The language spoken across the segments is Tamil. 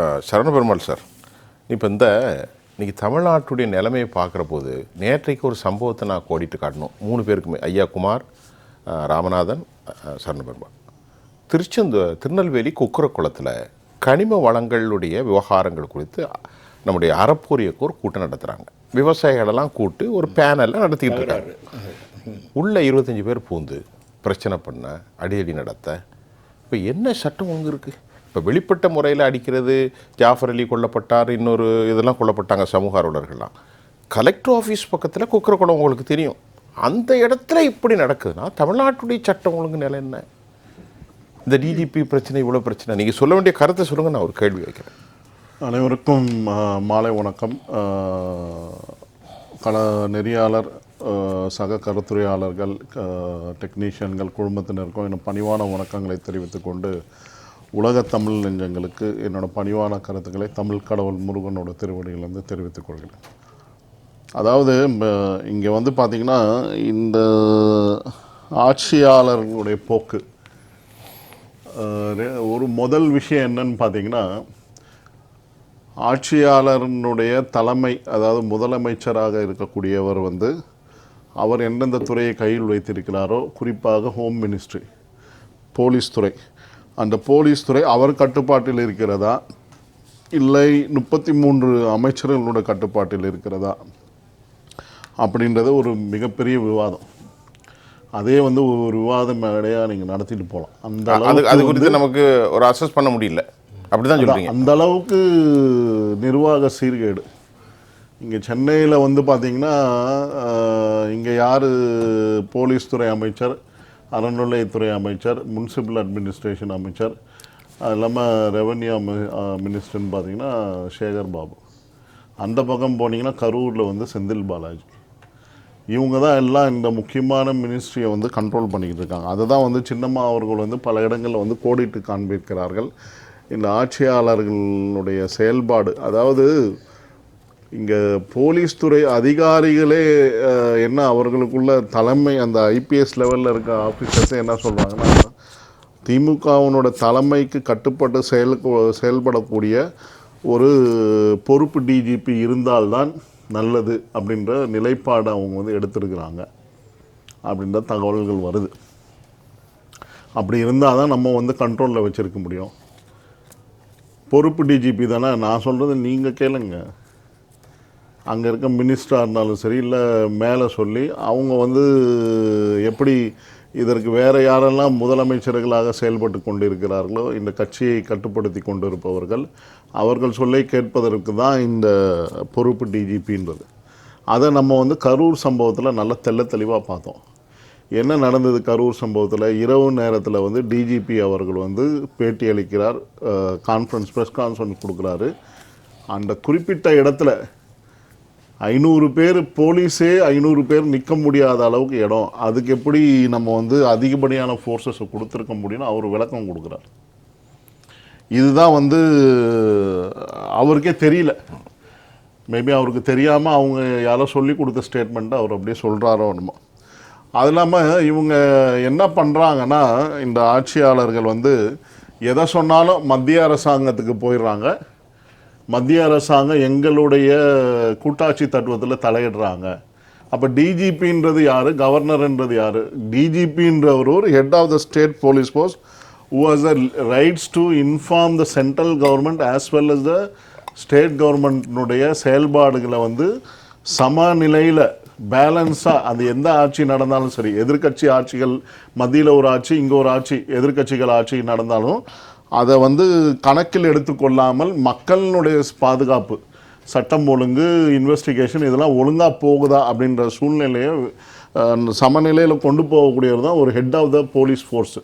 சரணபெருமாள் சார் இப்போ இந்த இன்றைக்கி தமிழ்நாட்டுடைய நிலைமையை பார்க்குற போது நேற்றைக்கு ஒரு சம்பவத்தை நான் கோடிட்டு காட்டணும். மூணு பேருக்குமே ஐயா குமார் ராமநாதன் சரணபெருமாள் சரவண திருச்செந்த திருநெல்வேலி குக்கரக்குளத்தில் கனிம வளங்களுடைய விவகாரங்கள் குறித்து நம்முடைய அறப்போர் கூட்டம் நடத்துகிறாங்க விவசாயிகளெல்லாம் கூட்டு ஒரு பேனலில் நடத்திக்கிட்டு இருக்காங்க. உள்ள இருபத்தஞ்சி பேர் பூந்து பிரச்சனை பண்ண அடிதடி நடத்த இப்போ என்ன சட்டம் ஒழுங்கு இருக்குது இப்போ வெளிப்பட்ட முறையில் அடிக்கிறது ஜாஃபர் அலி கொல்லப்பட்டார் இன்னொரு இதெல்லாம் கொல்லப்பட்டாங்க சமூக ஆர்வலர்கள்லாம். கலெக்டர் ஆஃபீஸ் பக்கத்தில் குக்கரக்குளம் உங்களுக்கு தெரியும். அந்த இடத்துல இப்படி நடக்குதுன்னா தமிழ்நாட்டுடைய சட்டம் ஒழுங்கு நிலை என்ன? இந்த டிஜிபி பிரச்சனை இவ்வளோ பிரச்சனை. நீங்கள் சொல்ல வேண்டிய கருத்தை சொல்லுங்கள் நான் ஒரு கேள்வி வைக்கிறேன். அனைவருக்கும் மாலை வணக்கம். கல நெறியாளர் சக கருத்துரையாளர்கள் டெக்னீஷியன்கள் குழுமத்தினருக்கும் என பணிவான வணக்கங்களை தெரிவித்துக்கொண்டு உலகத்தமிழ் தமிழ் நெஞ்சங்களுக்கு என்னோட பணிவான கருத்துக்களை தமிழ் கடவுள் முருகனோட திருவடியிலிருந்து தெரிவித்துக் கொள்கிறேன். அதாவது இங்கே வந்து பார்த்திங்கன்னா இந்த ஆட்சியாளர்களுடைய போக்கு ஒரு முதல் விஷயம் என்னன்னு பார்த்தீங்கன்னா ஆட்சியாளரினுடைய தலைமை அதாவது முதலமைச்சராக இருக்கக்கூடியவர் வந்து அவர் எந்தெந்த துறையை கையில் வைத்திருக்கிறாரோ குறிப்பாக ஹோம் மினிஸ்ட்ரி போலீஸ் துறை அந்த போலீஸ் துறை அவர் கட்டுப்பாட்டில் இருக்கிறதா? இல்லை முப்பத்தி மூன்று அமைச்சர்களுடைய கட்டுப்பாட்டில் இருக்கிறதா? அப்படின்றது ஒரு மிகப்பெரிய விவாதம். அதே வந்து ஒரு விவாத மேடையாக நீங்கள் நடத்திட்டு போகலாம் அந்த அது அது குறித்து நமக்கு ஒரு அசஸ் பண்ண முடியல. அப்படி தான் சொல்கிறீங்க அந்த அளவுக்கு நிர்வாக சீர்கேடு. இங்கே சென்னையில் வந்து பார்த்தீங்கன்னா இங்கே யார் போலீஸ் துறை அமைச்சர் அறநிலையத்துறை அமைச்சர் முனிசிபல் அட்மினிஸ்ட்ரேஷன் அமைச்சர் அது இல்லாமல் ரெவன்யூ அமி மினிஸ்டர்னு பார்த்தீங்கன்னா சேகர் பாபு. அந்த பக்கம் போனீங்கன்னா கரூரில் வந்து செந்தில் பாலாஜி. இவங்க தான் எல்லாம் இந்த முக்கியமான மினிஸ்ட்ரியை வந்து கண்ட்ரோல் பண்ணிக்கிட்டு இருக்காங்க. அதை தான் வந்து சின்னம்மா அவர்கள் வந்து பல இடங்களில் வந்து கோடிட்டு காண்பிக்கிறார்கள். இந்த ஆட்சியாளர்களுடைய செயல்பாடு அதாவது இங்கே போலீஸ் துறை அதிகாரிகளே என்ன அவர்களுக்குள்ள தலைமை அந்த ஐபிஎஸ் லெவலில் இருக்க ஆஃபீஸர்ஸே என்ன சொல்கிறாங்கன்னா திமுகவினோட தலைமைக்கு கட்டுப்பட்டு செயல் செயல்படக்கூடிய ஒரு பொறுப்பு டிஜிபி இருந்தால்தான் நல்லது அப்படின்ற நிலைப்பாடு அவங்க வந்து எடுத்திருக்கிறாங்க. அப்படின்ற தகவல்கள் வருது. அப்படி இருந்தால் தான் நம்ம வந்து கண்ட்ரோலில் வச்சுருக்க முடியும். பொறுப்பு டிஜிபி தானே? நான் சொல்கிறது நீங்கள் கேளுங்கள் அங்கே இருக்க மினிஸ்டராக இருந்தாலும் சரி இல்லை மேலே சொல்லி அவங்க வந்து எப்படி இதற்கு வேறு யாரெல்லாம் முதலமைச்சர்களாக செயல்பட்டு கொண்டிருக்கிறார்களோ இந்த கட்சியை கட்டுப்படுத்தி கொண்டிருப்பவர்கள் அவர்கள் சொல்லை கேட்பதற்கு தான் இந்த பொறுப்பு டிஜிபின்றது அதை நம்ம வந்து கரூர் சம்பவத்தில் நல்ல தெள்ள தெளிவாக பார்த்தோம். என்ன நடந்தது கரூர் சம்பவத்தில்? இரவு நேரத்தில் வந்து டிஜிபி அவர்கள் வந்து பேட்டி அளிக்கிறார் கான்ஃபரன்ஸ் ப்ரெஸ் கான்ஃபரன்ஸ் கொடுக்குறாரு. அந்த குறிப்பிட்ட இடத்துல ஐநூறு பேர் போலீஸே ஐநூறு பேர் நிற்க முடியாத அளவுக்கு இடம். அதுக்கு எப்படி நம்ம வந்து அதிகப்படியான ஃபோர்ஸஸை கொடுத்துருக்க முடியும்னு அவர் விளக்கம் கொடுக்குறார். இதுதான் வந்து அவருக்கே தெரியல. மேபி அவருக்கு தெரியாமல் அவங்க யாரோ சொல்லி கொடுத்த ஸ்டேட்மெண்ட்டை அவர் அப்படியே சொல்கிறாரோ என்னமோ. அது இல்லாமல் இவங்க என்ன பண்ணுறாங்கன்னா இந்த ஆட்சியாளர்கள் வந்து எதை சொன்னாலும் மத்திய அரசாங்கத்துக்கு போயிடுறாங்க. மத்திய அரசாங்கம் எங்களுடைய கூட்டாட்சி தத்துவத்தில் தலையிடுறாங்க. அப்போ டிஜிபின்றது யார்? கவர்னர்ன்றது யார்? டிஜிபின்றவர் ஒரு head of the state police force who uh writes to inform the central government as well as the state கவர்மெண்ட்னுடைய செயல்பாடுகளை வந்து சமநிலையில் பேலன்ஸாக அது எந்த ஆட்சி நடந்தாலும் சரி எதிர்க்கட்சி ஆட்சிகள் மத்தியில் ஒரு ஆட்சி இங்கே ஒரு ஆட்சி எதிர்க்கட்சிகள் ஆட்சி நடந்தாலும் அதை வந்து கணக்கில் எடுத்துக்கொள்ளாமல் மக்களினுடைய பாதுகாப்பு சட்டம் ஒழுங்கு இன்வெஸ்டிகேஷன் இதெல்லாம் ஒழுங்காக போகுதா அப்படின்ற சூழ்நிலையை சமநிலையில் கொண்டு போகக்கூடியவர் தான் ஒரு head of the police force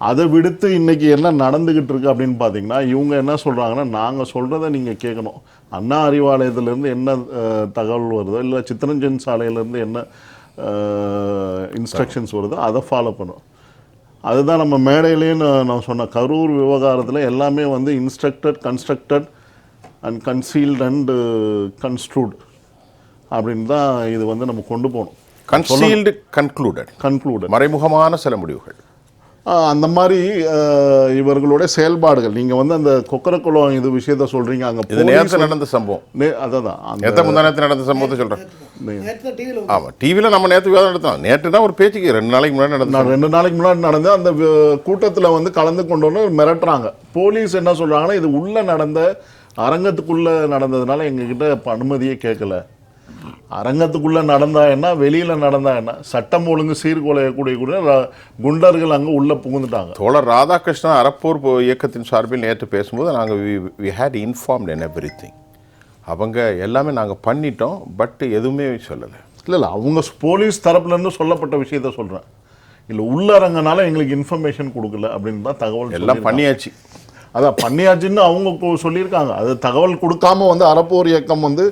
அதை விடுத்து இன்றைக்கி என்ன நடந்துக்கிட்டு இருக்கு அப்படின்னு பார்த்தீங்கன்னா இவங்க என்ன சொல்கிறாங்கன்னா நாங்கள் சொல்கிறத நீங்கள் கேட்கணும். அண்ணா அறிவாலயத்திலேருந்து என்ன தகவல் வருதோ இல்லை சித்தரஞ்சன் சாலையிலேருந்து என்ன இன்ஸ்ட்ரக்ஷன்ஸ் வருதோ அதை ஃபாலோ பண்ணும் அதுதான் நம்ம மேடையிலேயே நான் சொன்ன கரூர் விவகாரத்தில் எல்லாமே வந்து instructed constructed and concealed and construed அப்படின்னு தான் இது வந்து நம்ம கொண்டு போகணும் கன்சீல்டு கன்க்ளூடட் கன்க்ளூட் மறைமுகமான சில முடிவுகள். அந்த மாதிரி இவர்களுடைய செயல்பாடுகள். நீங்கள் வந்து அந்த கொக்கரக்குளம் இது விஷயத்த சொல்கிறீங்க அங்கே நேரத்தில் நடந்த சம்பவம். அதான் முந்தா நேரத்தில் நடந்த சம்பவத்தை சொல்கிறேன் தான் ஆமாம் டிவியில் நம்ம நேற்று விவாதம் நடத்தோம் நேற்று தான் ஒரு பேச்சுக்கு ரெண்டு நாளைக்கு முன்னாடி நடந்த நான் ரெண்டு நாளைக்கு முன்னாடி நடந்த அந்த கூட்டத்தில் வந்து கலந்து கொண்டு மிரட்டுறாங்க. போலீஸ் என்ன சொல்றாங்கன்னா இது உள்ள நடந்த அரங்கத்துக்குள்ள நடந்ததுனால எங்ககிட்ட அனுமதியே கேட்கல அரங்கத்துக்குள்ள நடந்தா என்ன வெளியில நடந்தா என்ன? சட்டம் ஒழுங்கு சீர்குலையக்கூடிய கூட குண்டர்கள் அங்க உள்ள புகுந்துட்டாங்க. தோழர் ராதாகிருஷ்ணன் அறப்போர் இயக்கத்தின் சார்பில் நேற்று பேசும்போது நாங்கள் we had informed in everything அவங்க எல்லாமே நாங்கள் பண்ணிட்டோம் பட் எதுவுமே சொல்லலை. இல்ல இல்ல அவங்க போலீஸ் தரப்புல இருந்து சொல்லப்பட்ட விஷயத்த சொல்றேன். இல்ல உள்ளரங்கனால எங்களுக்கு இன்ஃபர்மேஷன் கொடுக்கல அப்படின்னு தான் தகவல் எல்லாம் பண்ணியாச்சு. அதான் பண்ணியாச்சுன்னு அவங்க சொல்லியிருக்காங்க. அது தகவல் கொடுக்காம வந்து அறப்போர் இயக்கம் வந்து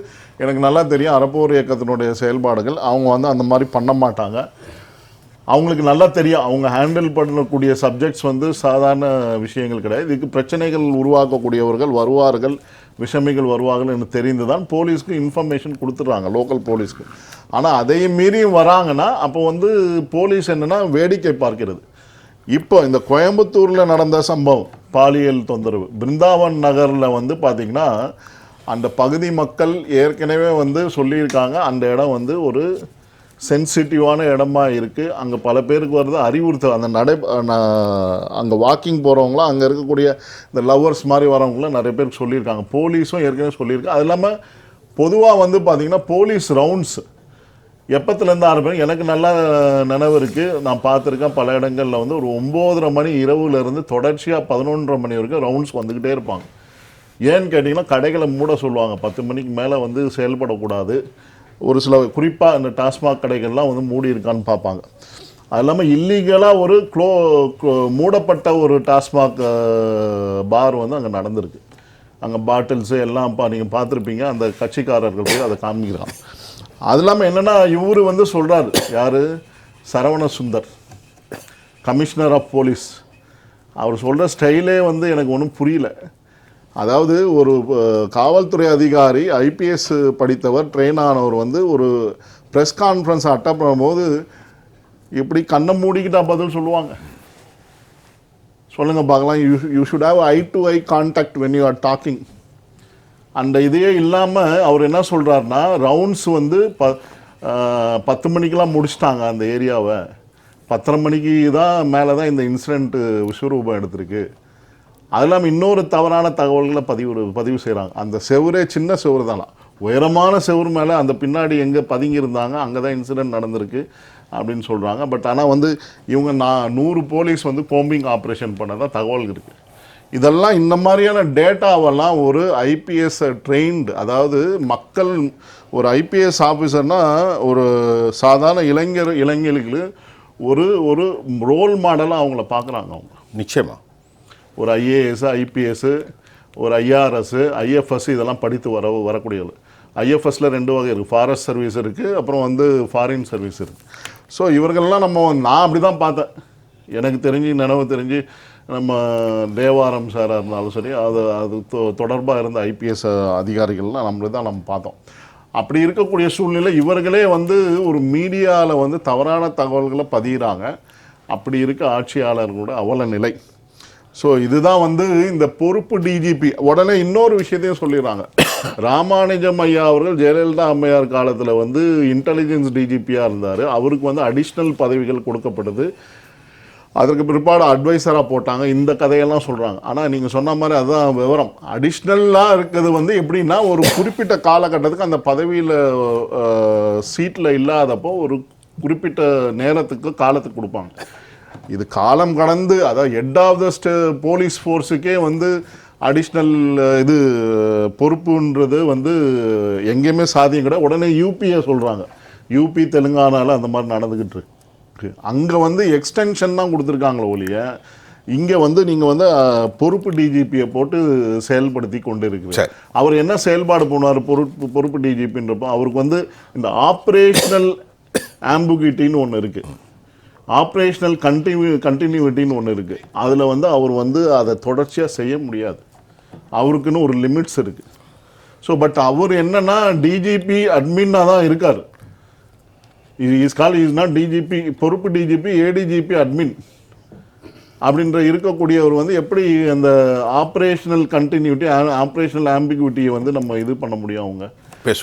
எனக்கு நல்லா தெரியும். அறப்போர் இயக்கத்தினுடைய செயல்பாடுகள் அவங்க வந்து அந்த மாதிரி பண்ண மாட்டாங்க. அவங்களுக்கு நல்லா தெரியும். அவங்க ஹேண்டில் பண்ணக்கூடிய சப்ஜெக்ட்ஸ் வந்து சாதாரண விஷயங்கள் கிடையாது. இதுக்கு பிரச்சனைகள் உருவாக்கக்கூடியவர்கள் வருவார்கள் விஷமிகள் வருவார்கள் என்று தெரிந்து தான் போலீஸ்க்கு இன்ஃபர்மேஷன் கொடுத்துட்றாங்க லோக்கல் போலீஸ்க்கு. ஆனால் அதையும் மீறியும் வராங்கன்னா அப்போ வந்து போலீஸ் என்னென்னா வேடிக்கை பார்க்கிறது. இப்போ இந்த கோயம்புத்தூரில் நடந்த சம்பவம் பாலியல் தொந்தரவு பிருந்தாவன் நகரில் வந்து பார்த்திங்கன்னா அந்த பகுதி மக்கள் ஏற்கனவே வந்து சொல்லியிருக்காங்க அந்த இடம் வந்து ஒரு சென்சிட்டிவான இடமா இருக்குது அங்கே பல பேருக்கு வருது அறிவுறுத்தல். அந்த நடை அங்கே வாக்கிங் போகிறவங்களாம் அங்கே இருக்கக்கூடிய இந்த லவ்வர்ஸ் மாதிரி வரவங்களாம் நிறைய பேருக்கு சொல்லியிருக்காங்க. போலீஸும் ஏற்கனவே சொல்லியிருக்கு. அது இல்லாமல் பொதுவாக வந்து பார்த்திங்கன்னா போலீஸ் ரவுண்ட்ஸ் எப்பத்துலேருந்து ஆரம்பிக்கும்? எனக்கு நல்லா நினைவு இருக்குது நான் பார்த்துருக்கேன் பல இடங்களில் வந்து ஒரு ஒம்போதரை மணி இரவுலேருந்து தொடர்ச்சியாக பதினொன்றரை மணி வரைக்கும் ரவுண்ட்ஸ் வந்துக்கிட்டே இருப்பாங்க. ஏன்னு கேட்டிங்கன்னா கடைகளை மூட சொல்லுவாங்க. பத்து மணிக்கு மேலே வந்து செயல்படக்கூடாது. ஒரு சில குறிப்பாக இந்த டாஸ்மாக் கடைகள்லாம் வந்து மூடி இருக்கான்னு பார்ப்பாங்க. அது இல்லாமல் இல்லீகலாக ஒரு க்ளோ மூடப்பட்ட ஒரு டாஸ்மாக் பார் வந்து அங்கே நடந்திருக்கு. அங்கே பாட்டில்ஸு எல்லாம் பா நீங்கள் பார்த்துருப்பீங்க. அந்த கட்சிக்காரர்கள் போய் அதை காமிக்கிறாங்க. அது இல்லாமல் என்னென்னா இவர் வந்து சொல்கிறாரு யார்? Saravana Sundar commissioner of police. அவர் சொல்கிற ஸ்டைலே வந்து எனக்கு ஒன்றும் புரியல. அதாவது ஒரு காவல்துறை அதிகாரி ஐபிஎஸ் படித்தவர் ட்ரெயின் ஆனவர் வந்து ஒரு ப்ரெஸ் கான்ஃபரன்ஸ் அட்டப் பண்ணும்போது இப்படி கண்ணை மூடிக்கிட்டா பதில் சொல்லுவாங்க. சொல்லுங்கள் பார்க்கலாம். You you should have I to I contact when you are talking அந்த இதையே இல்லாமல் அவர் என்ன சொல்கிறாருன்னா ரவுண்ட்ஸ் வந்து ப பத்து மணிக்கெலாம் முடிச்சிட்டாங்க அந்த ஏரியாவை. பத்தரை மணிக்கு தான் மேலே தான் இந்த இன்சிடெண்ட்டு விஸ்வரூபம் எடுத்திருக்கு. அது இல்லாமல் இன்னொரு தவறான தகவல்களை பதிவு பதிவு செய்கிறாங்க அந்த செவரே சின்ன செவரு தானா? உயரமான செவுரு மேலே அந்த பின்னாடி எங்கே பதுங்கியிருந்தாங்க அங்கே தான் இன்சிடென்ட் நடந்திருக்கு அப்படின்னு சொல்கிறாங்க பட் ஆனால் வந்து இவங்க நான் நூறு போலீஸ் வந்து கோம்பிங் ஆப்ரேஷன் பண்ணதாக தகவல் இருக்குது இதெல்லாம் இந்த மாதிரியான டேட்டாவெல்லாம் ஒரு ஐபிஎஸ் ட்ரெயின்டு அதாவது மக்கள் ஒரு ஐபிஎஸ் ஆஃபீஸர்னால் ஒரு சாதாரண இளைஞர் இளைஞர்களுக்கு ஒரு ஒரு ரோல் மாடலாக அவங்கள பார்க்குறாங்க அவங்க. நிச்சயமாக ஒரு ஐஏஎஸ் ஐபிஎஸ்ஸு ஒரு ஐஆர்எஸ் ஐஎஃப்எஸ் இதெல்லாம் படித்து வர வரக்கூடியது. ஐஎஃப்எஸ்ல ரெண்டு வகை இருக்குது ஃபாரஸ்ட் சர்வீஸ் இருக்குது அப்புறம் வந்து ஃபாரின் சர்வீஸ் இருக்குது ஸோ இவர்கள்லாம் நம்ம நான் அப்படி தான் பார்த்தேன். எனக்கு தெரிஞ்சு நினைவு தெரிஞ்சு நம்ம தேவாரம் சாராக இருந்தாலும் சரி அது அது தொடர்பாக இருந்த ஐபிஎஸ் அதிகாரிகள்லாம் நம்மளே தான் நம்ம பார்த்தோம். அப்படி இருக்கக்கூடிய சூழ்நிலை இவர்களே வந்து ஒரு மீடியாவில் வந்து தவறான தகவல்களை பதிகிறாங்க அப்படி இருக்க ஆட்சியாளர்களோட அவல நிலை. ஸோ இதுதான் வந்து இந்த பொறுப்பு டிஜிபி உடனே இன்னொரு விஷயத்தையும் சொல்லிடுறாங்க. ராமானுஜம் ஐயா அவர்கள் ஜெயலலிதா அம்மையார் காலத்தில் வந்து இன்டெலிஜென்ஸ் டிஜிபியாக இருந்தார். அவருக்கு வந்து அடிஷ்னல் பதவிகள் கொடுக்கப்பட்டது அதற்கு பிற்பாடு அட்வைசராக போட்டாங்க. இந்த கதையெல்லாம் சொல்கிறாங்க ஆனால் நீங்கள் சொன்ன மாதிரி அதுதான் விவரம். அடிஷ்னலாக இருக்கிறது வந்து எப்படின்னா ஒரு குறிப்பிட்ட காலகட்டத்துக்கு அந்த பதவியில் சீட்டில் இல்லாதப்போ ஒரு குறிப்பிட்ட நேரத்துக்கு காலத்துக்கு கொடுப்பாங்க. இது காலம் கடந்து அதாவது head of the state police ஃபோர்ஸுக்கே வந்து அடிஷ்னல் இது பொறுப்புன்றது வந்து எங்கேயுமே சாத்தியம் கிடையாது. உடனே யூபியை சொல்கிறாங்க யூபி தெலுங்கானாவில் அந்த மாதிரி நடந்துக்கிட்டு இருக்கு. அங்கே வந்து எக்ஸ்டென்ஷன் தான் கொடுத்துருக்காங்களே ஒழிய இங்கே வந்து நீங்கள் வந்து பொறுப்பு டிஜிபியை போட்டு செயல்படுத்தி கொண்டு இருக்கிறார் சரி. அவர் என்ன செயல்பாடு போனார் பொறுப்பு பொறுப்பு டிஜிபின்றப்போ அவருக்கு வந்து இந்த ஆப்ரேஷனல் ஆம்புகிட்டின்னு ஒன்று இருக்குது ஆப்ரேஷனல் கண்டினியூ கண்டினியூட்டின்னு ஒன்று இருக்குது அதில் வந்து அவர் வந்து அதை தொடர்ச்சியாக செய்ய முடியாது. அவருக்குன்னு ஒரு லிமிட்ஸ் இருக்குது ஸோ பட் அவர் என்னன்னா டிஜிபி அட்மின்னாக தான் இருக்கார். Is call is not DGP பொறுப்பு டிஜிபி ஏடிஜிபி அட்மின் அப்படின்ற இருக்கக்கூடியவர் வந்து எப்படி அந்த ஆப்ரேஷனல் கண்டினியூட்டி ஆப்ரேஷனல் ஆம்பிகுவிட்டியை வந்து நம்ம இது பண்ண முடியும் அவங்க?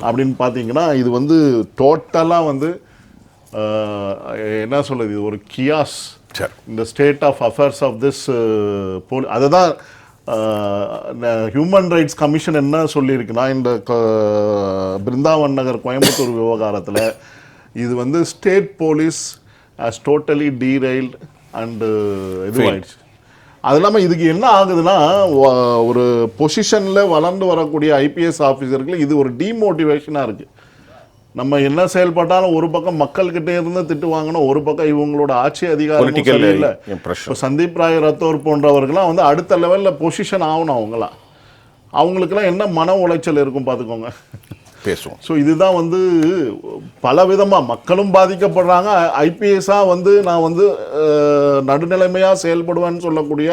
அப்படின்னு பார்த்தீங்கன்னா இது வந்து டோட்டலாக வந்து என்ன சொல்லுது இது ஒரு கியாஸ் இந்த state of affairs of this போலி அதுதான் ஹியூமன் ரைட்ஸ் கமிஷன் என்ன சொல்லியிருக்குன்னா இந்த பிருந்தாவன் நகர் கோயம்புத்தூர் விவகாரத்தில் இது வந்து state police as totally derailed and இதுவாயிடுச்சு அது இல்லாமல் இதுக்கு என்ன ஆகுதுன்னா ஒரு பொசிஷனில் வளர்ந்து வரக்கூடிய ஐபிஎஸ் ஆஃபீஸருக்கு இது ஒரு டிமோட்டிவேஷனாக இருக்குது நம்ம என்ன செயல்பட்டாலும் ஒரு பக்கம் மக்கள்கிட்ட இருந்து திட்டு வாங்கணும் ஒரு பக்கம் இவங்களோட ஆட்சி அதிகாரம் impression. இப்போ சந்தீப் ராய் ரத்தோர் போன்றவர்கள்லாம் வந்து அடுத்த லெவலில் பொசிஷன் ஆகணும் அவங்களாம் அவங்களுக்கெல்லாம் என்ன மன உளைச்சல் இருக்கும் பார்த்துக்கோங்க பேசுவோம். ஸோ இதுதான் வந்து பல விதமாக மக்களும் பாதிக்கப்படுறாங்க. ஐபிஎஸ்ஸாக வந்து நான் வந்து நடுநிலைமையாக செயல்படுவேன்னு சொல்லக்கூடிய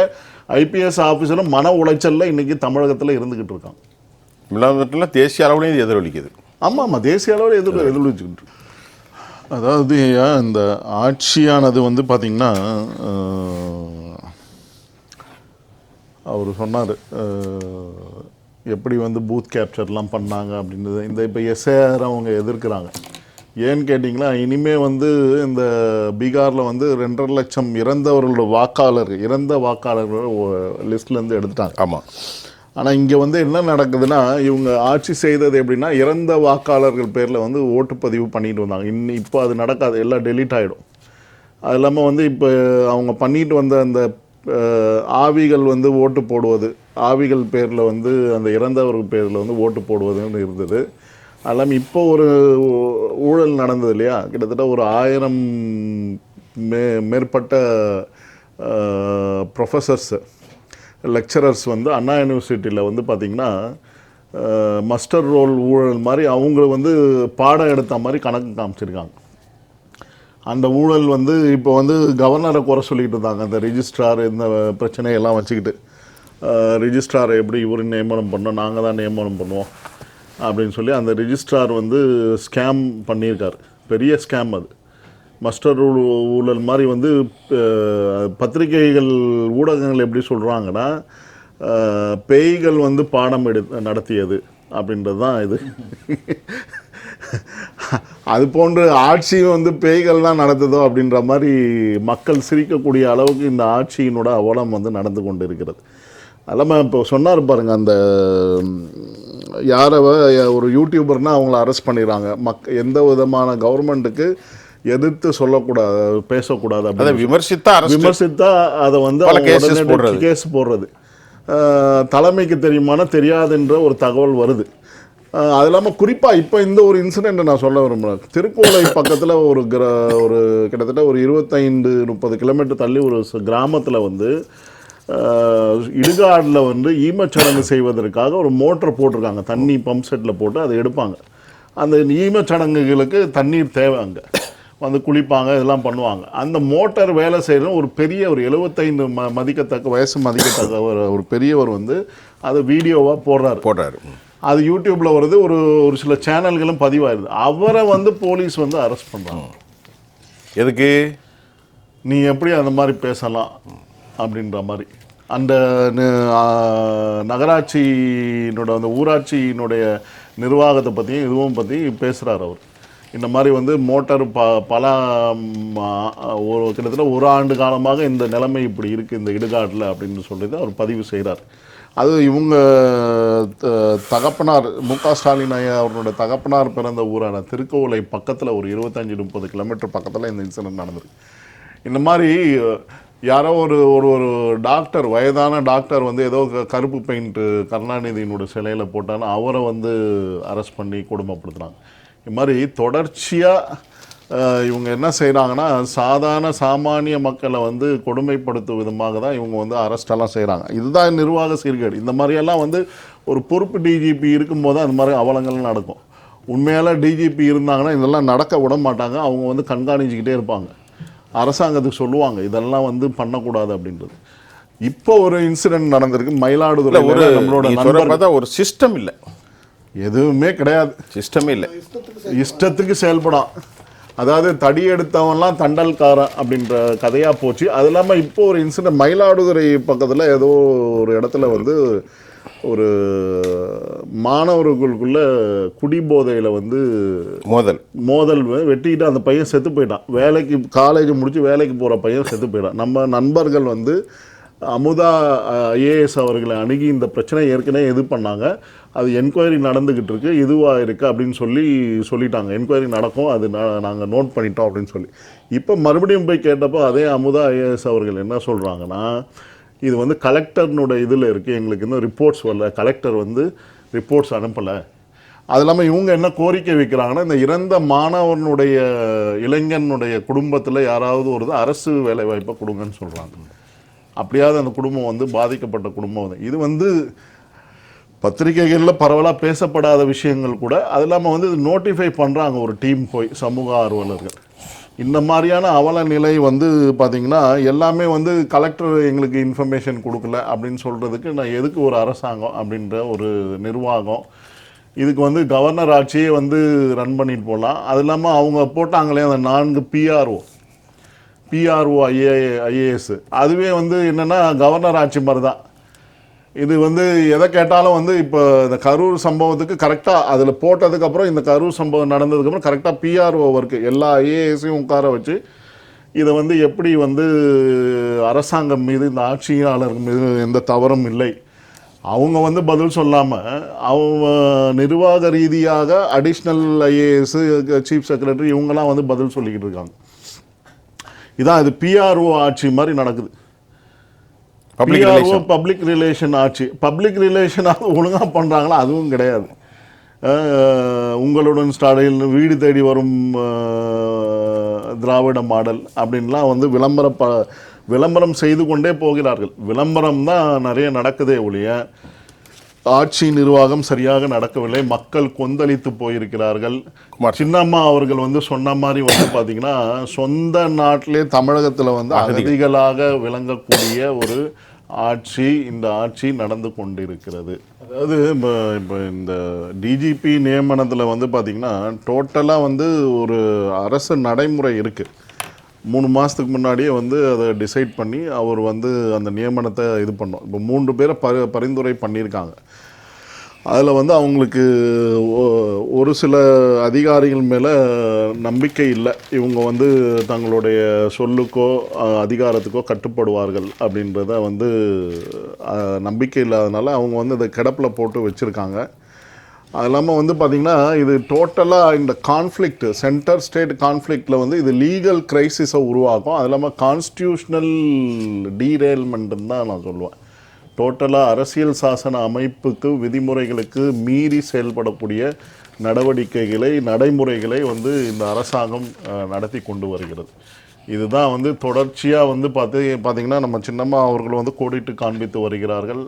ஐபிஎஸ் ஆஃபீஸரும் மன உளைச்சலில் இன்னைக்கு தமிழகத்தில் இருந்துக்கிட்டு இருக்காங்க இல்லாம தேசிய அளவுலையும் இது எதிரொலிக்குது. ஆமாம் ஆமாம் தேசிய அளவில் எதிர் எதிர்வச்சுக்கிட்டு இருக்கு. அதாவது ஐயா, இந்த ஆட்சியானது வந்து பார்த்திங்கன்னா அவர் சொன்னார் எப்படி வந்து பூத் கேப்சர்லாம் பண்ணாங்க அப்படின்றது. இந்த இப்போ எஸ்ஏஆர் அவங்க எதிர்க்கிறாங்க. ஏன்னு கேட்டிங்களா இனிமே வந்து இந்த பீகாரில் வந்து ரெண்டரை லட்சம் இறந்தவர்களோட வாக்காளர் இறந்த வாக்காளர்களோட லிஸ்ட்லேருந்து எடுத்துட்டாங்க. ஆமாம் ஆனால் இங்கே வந்து என்ன நடக்குதுன்னா இவங்க ஆட்சி செய்தது எப்படின்னா இறந்த வாக்காளர்கள் பேரில் வந்து ஓட்டுப்பதிவு பண்ணிட்டு வந்தாங்க. இன்னும் இப்போ அது நடக்காது. எல்லாம் டெலீட் ஆகிடும் அது இல்லாமல் வந்து இப்போ அவங்க பண்ணிட்டு வந்த அந்த ஆவிகள் வந்து ஓட்டு போடுவது ஆவிகள் பேரில் வந்து அந்த இறந்தவர்கள் பேரில் வந்து ஓட்டு போடுவதுன்னு இருந்தது. அதெல்லாம் இப்போ ஒரு ஊழல் நடந்தது இல்லையா? கிட்டத்தட்ட ஒரு ஆயிரம் மே மேற்பட்ட ப்ரொஃபஸர்ஸு லெக்சரர்ஸ் வந்து அண்ணா யூனிவர்சிட்டியில் வந்து பார்த்திங்கன்னா மஸ்டர் ரோல் ஊழல் மாதிரி அவங்க வந்து பாடம் எடுத்த மாதிரி கணக்கு காமிச்சிருக்காங்க. அந்த ஊழல் வந்து இப்போ வந்து கவர்னரை குறை சொல்லிக்கிட்டு இருந்தாங்க. அந்த ரிஜிஸ்ட்ரார் இந்த பிரச்சனையெல்லாம் வச்சுக்கிட்டு ரிஜிஸ்ட்ராரை எப்படி இவர் நியமனம் பண்ணோம் நாங்கள் தான் நியமனம் பண்ணுவோம் அப்படின்னு சொல்லி அந்த ரிஜிஸ்ட்ரார் வந்து ஸ்கேம் பண்ணியிருக்கார். பெரிய ஸ்கேம் அது. மஸ்டர் ஊழல் மாதிரி வந்து பத்திரிகைகள் ஊடகங்கள் எப்படி சொல்கிறாங்கன்னா பேய்கள் வந்து பாடம் எடு நடத்தியது அப்படின்றது தான் இது. அது போன்று ஆட்சியும் வந்து பேய்கள் தான் நடத்துதோ அப்படின்ற மாதிரி மக்கள் சிரிக்கக்கூடிய அளவுக்கு இந்த ஆட்சியினோட அவலம் வந்து நடந்து கொண்டு இருக்கிறது அதெல்லாம் இப்போ சொன்னார் பாருங்கள் அந்த யாரவ யாரை ஒரு யூடியூபர்னால் அவங்கள அரெஸ்ட் பண்ணிடுறாங்க. மக் எந்த விதமான கவர்மெண்ட்டுக்கு எதிர்த்து சொல்லக்கூடாது பேசக்கூடாது அதை விமர்சித்தா விமர்சித்தா அதை வந்து. கேஸ் போடுறது. தலைமைக்கு தெரியுமானா தெரியாதுன்ற ஒரு தகவல் வருது. அது இல்லாமல் குறிப்பாக இப்போ இந்த ஒரு இன்சிடெண்ட்டை நான் சொல்ல விரும்புகிறேன் திருக்கோளை பக்கத்தில் ஒரு கிர ஒரு கிட்டத்தட்ட ஒரு இருபத்தைந்து முப்பது கிலோமீட்டர் தள்ளி ஒரு கிராமத்தில் வந்து இடுகாடில் வந்து ஈமச்சடங்கு செய்வதற்காக ஒரு மோட்டர் போட்டிருக்காங்க. தண்ணி பம்ப் செட்டில் போட்டு அதை எடுப்பாங்க. அந்த ஈமச்சடங்குகளுக்கு தண்ணீர் தேவை அங்கே. வந்து குளிப்பாங்க இதெல்லாம் பண்ணுவாங்க. அந்த மோட்டார் வேலை செய்கிற ஒரு பெரிய ஒரு எழுபத்தைந்து ம மதிக்கத்தக்க வயசு மதிக்கத்தக்க ஒரு ஒரு பெரியவர் வந்து அதை வீடியோவாக போடுறாரு. போடுறாரு. அது யூடியூப்பில் வருது ஒரு ஒரு சில சேனல்களும் பதிவாயிருது. அவரை வந்து போலீஸ் வந்து அரெஸ்ட் பண்ணுறாங்க எதுக்கு? நீ எப்படி அந்த மாதிரி பேசலாம் அப்படின்ற மாதிரி. அந்த நகராட்சியினோட அந்த ஊராட்சியினுடைய நிர்வாகத்தை பற்றியும் இதுவும் பற்றி பேசுகிறார் அவர். இந்த மாதிரி வந்து மோட்டார் ப பல ஒரு கிட்டத்தட்ட ஒரு ஆண்டு காலமாக இந்த நிலைமை இப்படி இருக்குது இந்த இடுகாட்டில் அப்படின்னு சொல்லி அவர் பதிவு செய்கிறார் அது இவங்க த- தகப்பனார் மு க ஸ்டாலின் ஐயா அவர்களோட தகப்பனார் பிறந்த ஊரான திருக்கோவிலை பக்கத்தில் ஒரு இருபத்தஞ்சி முப்பது கிலோமீட்டர் பக்கத்தில் இந்த இன்சிடென்ட் நடந்திருக்கு இந்த மாதிரி யாரோ ஒரு ஒரு ஒரு டாக்டர் வயதான டாக்டர் வந்து ஏதோ க- கருப்பு பெயிண்ட்டு கருணாநிதியினோட சிலையில் போட்டாலும் அவரை வந்து அரெஸ்ட் பண்ணி குடும்பப்படுத்துகிறாங்க இது மாதிரி தொடர்ச்சியாக இவங்க என்ன செய்கிறாங்கன்னா சாதாரண சாமானிய மக்களை வந்து கொடுமைப்படுத்தும் விதமாக தான் இவங்க வந்து அரெஸ்டெல்லாம் செய்கிறாங்க இதுதான் நிர்வாக சீர்கேடு. இந்த மாதிரியெல்லாம் வந்து ஒரு பொறுப்பு டிஜிபி இருக்கும்போது அந்த மாதிரி அவலங்கள் நடக்கும். உண்மையால டிஜிபி இருந்தாங்கன்னா இதெல்லாம் நடக்க விட மாட்டாங்க. அவங்க வந்து கண்காணிச்சுக்கிட்டே இருப்பாங்க. அரசாங்கத்துக்கு சொல்லுவாங்க இதெல்லாம் வந்து பண்ணக்கூடாது அப்படின்றது. இப்போ ஒரு இன்சிடென்ட் நடந்திருக்கு. மயிலாடுதுறை ஒரு நம்மளோட பார்த்தா ஒரு சிஸ்டம் இல்லை. எதுவுமே கிடையாது. சிஸ்டமே இல்லை. இஷ்டத்துக்கு செயல்படாம் அதாவது தடி எடுத்தவன்லாம் தண்டல்காரன் அப்படின்ற கதையாக போச்சு. அது இல்லாமல் இப்போ ஒரு இன்சிடென்ட் மயிலாடுதுறை பக்கத்தில் ஏதோ ஒரு இடத்துல வந்து ஒரு மாணவர்களுக்குள்ள குடிபோதையில் வந்து மோதல். மோதல் வெட்டிக்கிட்டு அந்த பையன் செத்து போயிட்டான். வேலைக்கு காலேஜ் முடிச்சு வேலைக்கு போகிற பையன் செத்து போயிட்டான். நம்ம நண்பர்கள் வந்து அமுதா ஐஏஎஸ் அவர்களை அணுகி இந்த பிரச்சனை ஏற்கனவே இது பண்ணாங்க. அது என்கொயரி நடந்துக்கிட்டு இருக்குது இதுவாக இருக்குது அப்படின்னு சொல்லி சொல்லிட்டாங்க. என்கொயரி நடக்கும் அது நாங்கள் நோட் பண்ணிட்டோம் அப்படின்னு சொல்லி. இப்போ மறுபடியும் போய் கேட்டப்போ அதே அமுதா ஐஏஎஸ் அவர்கள் என்ன சொல்கிறாங்கன்னா இது வந்து கலெக்டர்னுடைய இதில் இருக்குது எங்களுக்கு இன்னும் ரிப்போர்ட்ஸ் வரல கலெக்டர் வந்து ரிப்போர்ட்ஸ் அனுப்பலை. அது இல்லாமல் இவங்க என்ன கோரிக்கை வைக்கிறாங்கன்னா இந்த இறந்த மாணவனுடைய இளைஞனுடைய குடும்பத்தில் யாராவது ஒரு அரசு வேலை வாய்ப்பை கொடுங்கன்னு சொல்கிறாங்க அப்படியாவது அந்த குடும்பம் வந்து பாதிக்கப்பட்ட குடும்பம் வந்து. இது வந்து பத்திரிகைகளில் பரவலாக பேசப்படாத விஷயங்கள் கூட அது இல்லாமல் வந்து நோட்டிஃபை பண்ணுறாங்க ஒரு டீம் போய் சமூக ஆர்வலர்கள். இந்த மாதிரியான அவல நிலை வந்து பார்த்திங்கன்னா எல்லாமே வந்து கலெக்டர் எங்களுக்கு இன்ஃபர்மேஷன் கொடுக்கல அப்படின்னு சொல்கிறதுக்கு நான் எதுக்கு ஒரு அரசாங்கம் அப்படின்ற ஒரு நிர்வாகம் இதுக்கு வந்து கவர்னர் ஆட்சியே வந்து ரன் பண்ணிட்டு போகலாம் அது இல்லாமல் அவங்க போட்டாங்களே அந்த நான்கு பிஆர்ஓ பிஆர்ஓ ஐஏ ஐஏஎஸ் அதுவே வந்து என்னென்னா கவர்னர் ஆட்சி மாதிரி தான் இது வந்து எதை கேட்டாலும் வந்து இப்போ இந்த கரூர் சம்பவத்துக்கு கரெக்டாக அதில் போட்டதுக்கப்புறம் இந்த கரூர் சம்பவம் நடந்ததுக்கப்புறம் கரெக்டாக பிஆர்ஓ ஒர்க்கு எல்லா ஐஏஎஸையும் உட்கார வச்சு இதை வந்து எப்படி வந்து அரசாங்கம் மீது இந்த ஆட்சியாளர் மீது எந்த தவறும் இல்லை. அவங்க வந்து பதில் சொல்லாமல் அவங்க நிர்வாக ரீதியாக அடிஷ்னல் ஐஏஎஸ் சீஃப் செக்ரட்டரி இவங்கெல்லாம் வந்து பதில் சொல்லிக்கிட்டு இருக்காங்க. இதான் இது பிஆர்ஓ ஆட்சி மாதிரி நடக்குது. பப்ளிக் பப்ளிக் ரிலேஷன் ஆட்சி பப்ளிக் ரிலேஷனாக ஒழுங்காக பண்ணுறாங்களா அதுவும் கிடையாது. உங்களுடன் ஸ்டாலில் வீடு தேடி வரும் திராவிட மாடல் அப்படின்லாம் வந்து விளம்பர ப விளம்பரம் செய்து கொண்டே போகிறார்கள். விளம்பரம் தான் நிறைய நடக்குதே ஒழிய ஆட்சி நிர்வாகம் சரியாக நடக்கவில்லை. மக்கள் கொந்தளித்து போயிருக்கிறார்கள். சின்னம்மா அவர்கள் வந்து சொன்ன மாதிரி வந்து பார்த்தீங்கன்னா சொந்த நாட்டிலே தமிழகத்தில் வந்து அகதிகளாக விளங்கக்கூடிய ஒரு ஆட்சி இந்த ஆட்சி நடந்து கொண்டிருக்கிறது. அதாவது இப்போ இப்போ இந்த டிஜிபி நியமனத்தில் வந்து பார்த்தீங்கன்னா டோட்டலாக வந்து ஒரு அரசு நடைமுறை இருக்குது மூணு மாதத்துக்கு முன்னாடியே வந்து அதை டிசைட் பண்ணி அவர் வந்து அந்த நியமனத்தை இது பண்ணோம். இப்போ மூன்று பேரை பரி பரிந்துரை பண்ணியிருக்காங்க. அதில் வந்து அவங்களுக்கு ஒரு சில அதிகாரிகள் மேலே நம்பிக்கை இல்லை. இவங்க வந்து தங்களுடைய சொல்லுக்கோ அதிகாரத்துக்கோ கட்டுப்படுவார்கள் அப்படின்றத வந்து நம்பிக்கை இல்லாதனால அவங்க வந்து அதை கிடப்பில் போட்டு வச்சுருக்காங்க. அது இல்லாமல் வந்து பார்த்திங்கன்னா இது டோட்டலாக இந்த கான்ஃப்ளிக்ட் சென்டர் ஸ்டேட் கான்ஃப்ளிக்டில் வந்து இது லீகல் கிரைசிஸை உருவாக்கும். அது இல்லாமல் கான்ஸ்டியூஷனல் டீரெயில்மெண்ட்டுன்னு தான் நான் சொல்லுவேன். டோட்டலாக அரசியல் சாசன அமைப்புக்கு விதிமுறைகளுக்கு மீறி செயல்படக்கூடிய நடவடிக்கைகளை நடைமுறைகளை வந்து இந்த அரசாங்கம் நடத்தி கொண்டு வருகிறது. இதுதான் வந்து தொடர்ச்சியாக வந்து பார்த்து பார்த்திங்கன்னா நம்ம சின்னம்மா அவர்கள் வந்து கோடிட்டு காண்பித்து வருகிறார்கள்.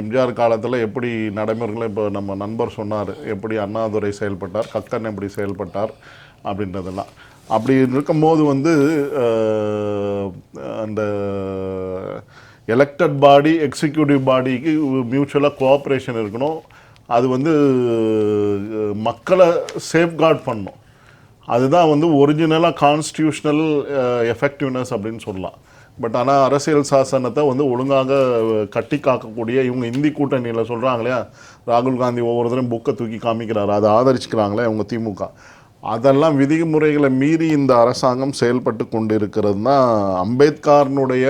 எம்ஜிஆர் காலத்தில் எப்படி நடைமுறைகளை இப்போ நம்ம நண்பர் சொன்னார் எப்படி அண்ணாதுரை செயல்பட்டார் கக்கன் எப்படி செயல்பட்டார் அப்படின்றதெல்லாம். அப்படி இருக்கும்போது வந்து அந்த எலெக்டட் பாடி எக்ஸிக்யூட்டிவ் பாடிக்கு மியூச்சுவலாக கோஆப்ரேஷன் இருக்கணும். அது வந்து மக்களை சேஃப்கார்ட் பண்ணும் அதுதான் வந்து ஒரிஜினலாக கான்ஸ்டியூஷனல் எஃபெக்டிவ்னஸ் அப்படின்னு சொல்லலாம். பட் ஆனால் அரசியல் சாசனத்தை வந்து ஒழுங்காக கட்டி காக்கக்கூடிய இவங்க இந்தி கூட்டணியில் சொல்கிறாங்க இல்லையா ராகுல் காந்தி ஒவ்வொருத்தரும் புக்கை தூக்கி காமிக்கிறாரு. அதை ஆதரிச்சுக்கிறாங்களே இவங்க திமுக. அதெல்லாம் விதிமுறைகளை மீறி இந்த அரசாங்கம் செயல்பட்டு கொண்டு இருக்கிறது தான் அம்பேத்கர்னுடைய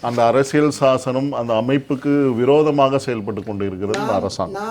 அந்த அரசியல் சாசனம் அந்த அமைப்புக்கு விரோதமாக செயல்பட்டு கொண்டு இருக்கிறது இந்த அரசாங்கம்.